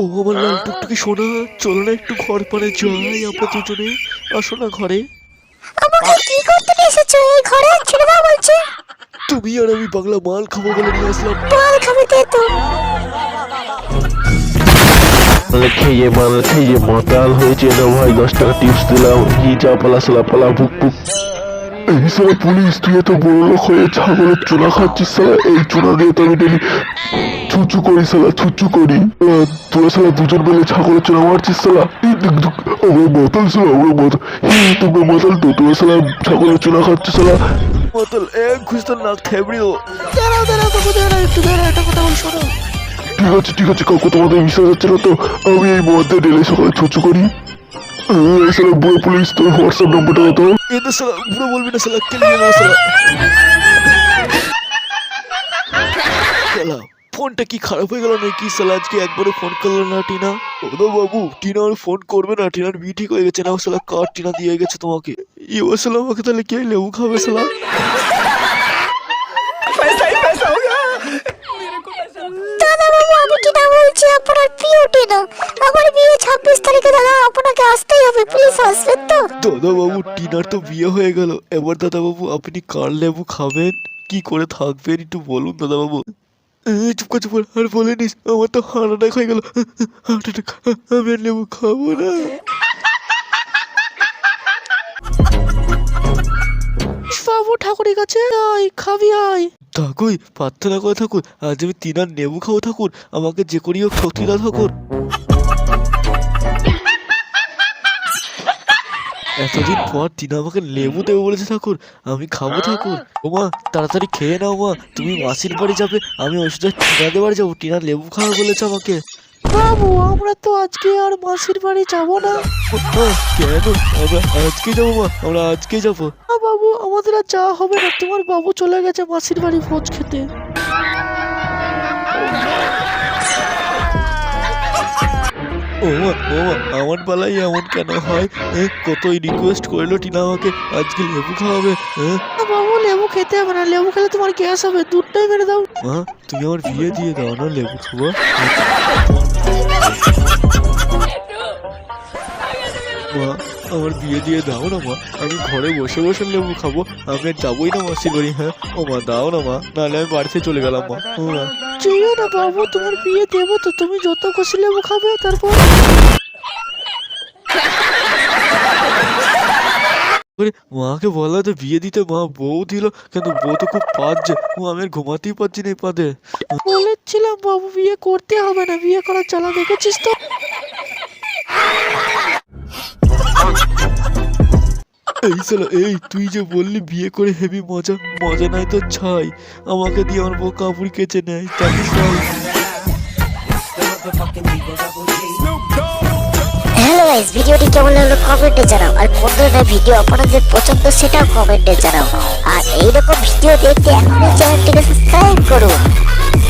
ও আমার লাল টুকটুকি শোনা চলো না একটু ঘর পরে যাই আমরা দুজনে। আসো না ঘরে। আমাকে কি করতে এসেছ? এই ঘরে ছেড়ে বলছে। তুমি আর আমি বাংলা মাল খাব বলে নিয়ে আসলাম। মাল খাব তে। তো খেয়ে মাল খেয়ে মাতাল হয়েছে না ভাই দশ টাকা টিপস দিলাম। কি চা পালা সালা পালা বুক বুক এই সালা পুলিশ তুই এত বড় লোক হয়ে ছাগলের চুনা খাচ্ছিস সালা এই চুনা দিয়ে তো আমি ডেলি ছুচু করি সালা ছুচু করি। তোরা সালা দুজন মিলে ছাগলের চুনা মারছিস সালা আমরা মাতাল সালা আমরা মাতাল হি তোমরা মাতাল তো তোরা সালা ছাগলের চুনা খাচ্ছিস সালা মাতাল এক খুঁজতে নাক থেবড়িও দাঁড়াও দাঁড়াও বাবু দাঁড়াও একটু দাঁড়াও একটা কথা বল শোনো। ঠিক আছে ঠিক আছে কাকু তোমাদের বিশ্বাস হচ্ছে না তো। আমি এই মধ্যে ডেলি সকালে ছুচু করি। আহ, বুড়ো পুলিশ তোর হোয়াটসঅ্যাপ নম্বরটা কত এদের সালা পুরো বলবি না সালা কে নিয়ে সালা সালা ফোনটা কি খারাপ হয়ে গেল নাকি? সালা আজকে একবারও ফোন করল না টিনা। ওদা বাবু টিনা আর ফোন করবে না টিনার বিয়ে ঠিক হয়ে গেছে। না সালা কার টিনা দিয়ে গেছে তোমাকে। ই ও সালা আমাকে তাহলে কে লেবু খাবে সালা হবে প্লিজ আসবেন তো। দাদা বাবু টিনার তো বিয়ে হয়ে গেল। এবার দাদা বাবু আপনি কার লেবু খাবেন? কি করে থাকবেন? একটু বলুন দাদা বাবু চুপ কর চুপ কর আর বলে নিস আমার তো হার্ট অ্যাটাক হয়ে গেল। হার্ট অ্যাটাক আমি আর লেবু খাব না। বাবু ঠাকুরের কাছে আয় খাবি আয়। থাকুই প্রার্থনা করে থাকুন। আজ আমি তিনার নেবু খাব থাকুন। আমাকে যে করি হোক শক্তি দাও এতদিন পর টিনা আমাকে লেবু দেবো বলেছে ঠাকুর। আমি খাব ঠাকুর। ও মা তাড়াতাড়ি খেয়ে নাও মা। তুমি মাসির বাড়ি যাবে আমি সোজা টিনাদের বাড়ি যাব। টিনা লেবু খাওয়া বলেছে আমাকে। বাবু আমরা তো আজকে আর মাসির বাড়ি যাব না। কেন? আমরা আজকে যাব মা আমরা আজকে যাব। বাবু আমাদের আর যাওয়া হবে না। তোমার বাবু চলে গেছে মাসির বাড়ি ভোজ খেতে। ওমা ও আমার বেলায় এমন কেন হয়? কতই রিকোয়েস্ট করল টিনা আমাকে আজকে লেবু খাওয়াবে হ্যাঁ বাবু লেবু খেতে হবে না লেবু খেলে তোমার গ্যাস হবে দুধটাই মেরে দাও। মা তুমি আমার বিয়ে দিয়ে দাও না লেবু খাব মা, আমার বিয়ে দিয়ে দাও না মা। আমি ঘরে বসে বসে লেবু খাব। আমি যাবোই না মাসির বাড়ি হ্যাঁ? ও মা, দাও না মা। নাহলে আমি বাড়িতে চলে গেলাম মা। ও যেও না বাবু, তোমার বিয়ে দেবো তো। তুমি যত খুশি লেবু খাবে, তারপর? করে মাকে বলা তো বিয়ে দিতে মা বউ দিল। কিন্তু বউ তো খুব পাচ্ছে। ও আমি ঘুমাতেই পারছি না পাদে। বলেছিলাম বাবু, বিয়ে করতে হবে না। বিয়ে করার চালা দেখেছিস তো? এই সালা এই, তুই যে বললি বিয়ে করে হেভি মজা মজা নাই তো, ছাই। আমাকে দিয়ে আমার বউ কাপড় কেচে নেয় হ্যালো গাইস ভিডিওটি কেমন লাগল কমেন্টে জানাও, আর কোন ধরনের ভিডিও আপনাদের পছন্দ সেটাও কমেন্টে জানাও। আর এইরকম ভিডিও দেখতে এখনই চ্যানেলটিকে সাবস্ক্রাইব করুন।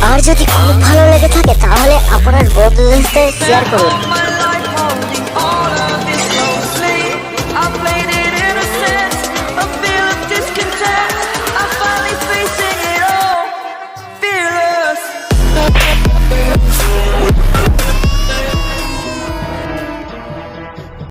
আর যদি খুব ভালো লেগে থাকে, তাহলে আপনার বন্ধুদের সাথে শেয়ার করুন। With